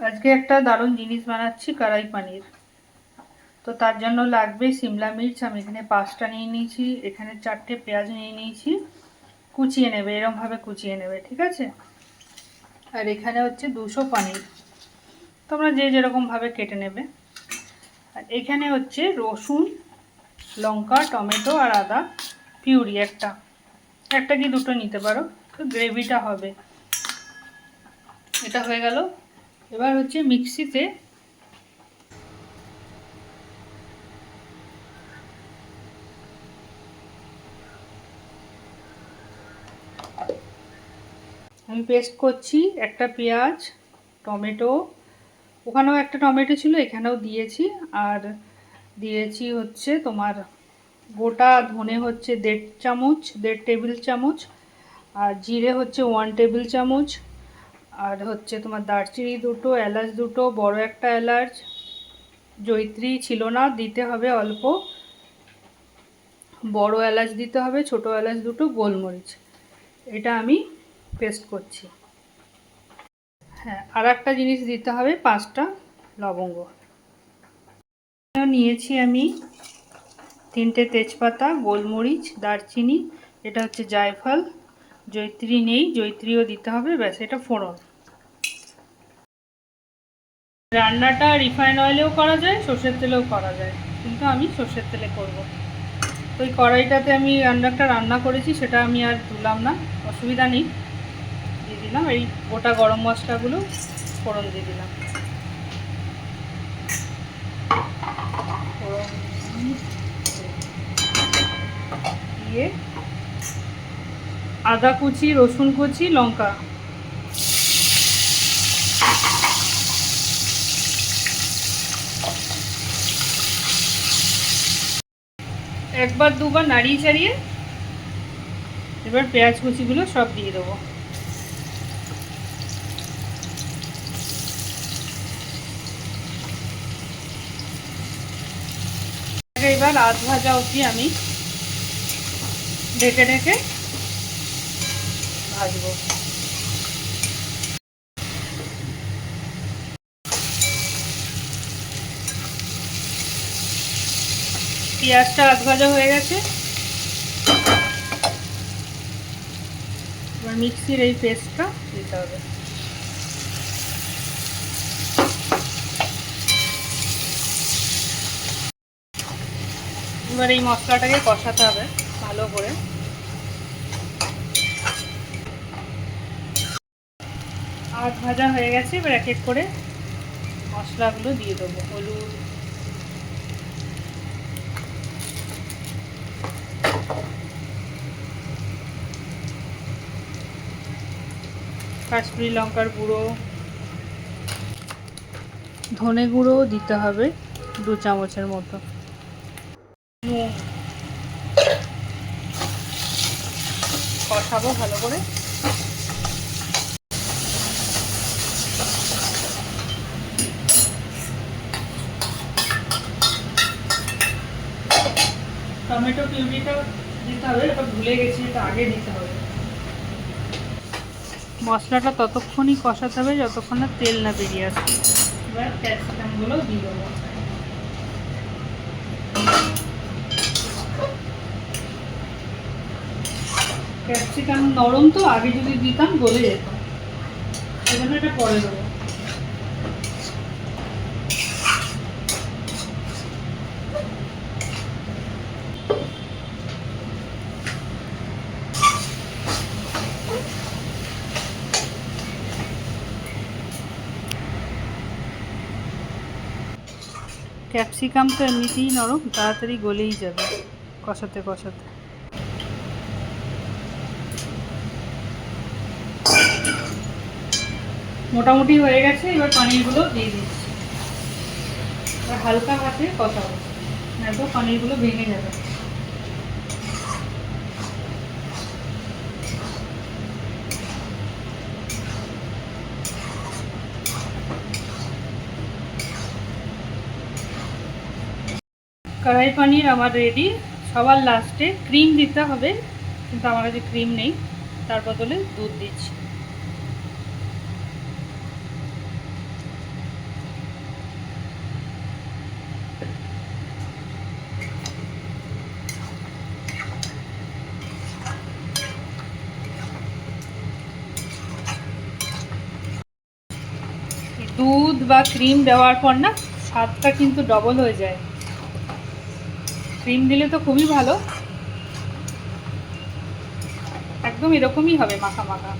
আজকে একটা দারুণ জিনিস বানাচ্ছি কড়াই পানির। তো তার জন্য লাগবে সিমলা মির্চ, আমি এখানে পাঁচটা নিয়ে নিয়েছি, এখানে চারটে পেঁয়াজ নিয়ে নিয়েছি, কুচিয়ে নেবে, এরমভাবে কুচিয়ে নেবে, ঠিক আছে? আর এখানে হচ্ছে দুশো পানির। তোমরা যে যেরকমভাবে কেটে নেবে। আর এখানে হচ্ছে রসুন, লঙ্কা, টমেটো আর আদা, পিউরি একটা। একটা কি দুটো নিতে পারো? তো গ্রেভিটা হবে। এটা হয়ে গেল এবার হচ্ছে মিক্সিতে আমি পেস্ট করছি একটা পেঁয়াজ, টমেটো। ওখানেও একটা টমেটো ছিল, এখানেও দিয়েছি। আর দিয়েছি হচ্ছে তোমার গোটা ধনে হচ্ছে দেড় চামচ, দেড় টেবিল চামচ, আর জিরে হচ্ছে ওয়ান টেবিল চামচ। আর হচ্ছে তোমার দারচিনি দুটো, এলাচ দুটো, বড় একটা এলাচ। জৈত্রী ছিল না, দিতে হবে অল্প। বড় এলাচ দিতে হবে, ছোট এলাচ দুটো, গোলমরিচ। এটা আমি পেস্ট করছি। হ্যাঁ আর একটা জিনিস দিতে হবে, পাঁচটা লবঙ্গ। নিয়েছি আমি তিনটে তেজপাতা, গোলমরিচ, দারচিনি, এটা হচ্ছে জায়ফল। জৈত্রী নেই জৈত্রীও দিতে হবে, ব্যাস, এটা ফোড়ন। রান্নাটা রিফাইন অয়েলেও করা যায়, সর্ষের তেলেও করা যায়, কিন্তু আমি সর্ষের তেলে করব। তো ওই কড়াইটাতে আমি রান্নাটা রান্না করেছি, সেটা আমি আর তুললাম না, অসুবিধা নেই, দিয়ে দিলাম, এই গোটা গরম মশলাগুলো ফোড়ন দিয়ে দিলাম। দিয়ে আদা কুচি, রসুন কুচি, লঙ্কা একবার, দুবার নাড়িয়ে চাড়িয়ে এবার পেঁয়াজ কুচিগুলো সব দিয়ে দেবো। এবার আধ ভাজা অবধি আমি ঢেকে ঢেকে ভাজবো। পেঁয়াজটা আধ ভাজা হয়ে গেছে। এবার মিক্সির এই পেস্টটা দিতে হবে। এবার এই মশলাটাকে কষাতে হবে ভালো করে। আধ ভাজা হয়ে গেছে, এবার এক এক করে মশলাগুলো দিয়ে দেবো। হলুদ কাশ্মীরি লঙ্কার গুঁড়ো, ধনে গুঁড়োও দিতে হবে দু চামচের মতো। কষাবো ভালো করে। টমেটো পিউরিটা দিতে হবে এটা ভুলে গেছি, এটা আগে দিতে হবে। মশলাটা ততক্ষণই কষাতে হবে যতক্ষণ না তেল না বেরিয়ে আসবে এবার ক্যাপসিকামগুলো দিয়ে দেবো। ক্যাপসিকাম নরম তো, আগে যদি দিতাম গলে যেত। সেজন্য এটা পরে দেবো। ক্যাপসিকাম তো এমনিতেই নরম, তাড়াতাড়ি গলেই যাবে কষাতে কষাতে। মোটামুটি হয়ে গেছে, এবার পানিরগুলো দিয়ে দিচ্ছি। এবার হালকা হাতে কষাবো নয়তো পানিরগুলো ভেঙে যাবে। কড়াই পানির আমার রেডি সবার লাস্টে ক্রিম দিতে হবে, কিন্তু আমার কাছে ক্রিম নেই। তার বদলে দুধ দিচ্ছি। দুধ বা ক্রিম দেওয়ার পর না, স্বাদটা কিন্তু ডবল হয়ে যায়। ক্রিম দিলে তো খুবই ভালো। একদম এরকমই হবে মাখা মাখা।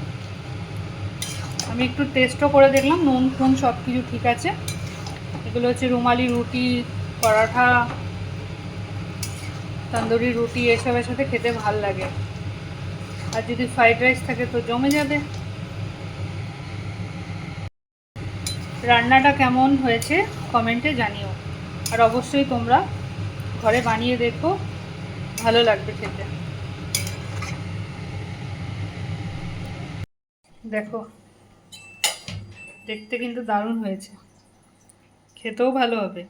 আমি একটু টেস্টও করে দেখলাম, নুন ফুন সব কিছু ঠিক আছে। এগুলো হচ্ছে রুমালি রুটি, পরাঠা, তন্দুরি রুটি, এসবের সাথে খেতে ভালো লাগে। আর যদি ফ্রাইড রাইস থাকে তো জমে যাবে। রান্নাটা কেমন হয়েছে কমেন্টে জানিও। আর অবশ্যই তোমরা ঘরে বানিয়ে দেখো ভালো লাগবে খেতে। দেখো দেখতে কিন্তু দারুণ হয়েছে। খেতেও ভালো হবে।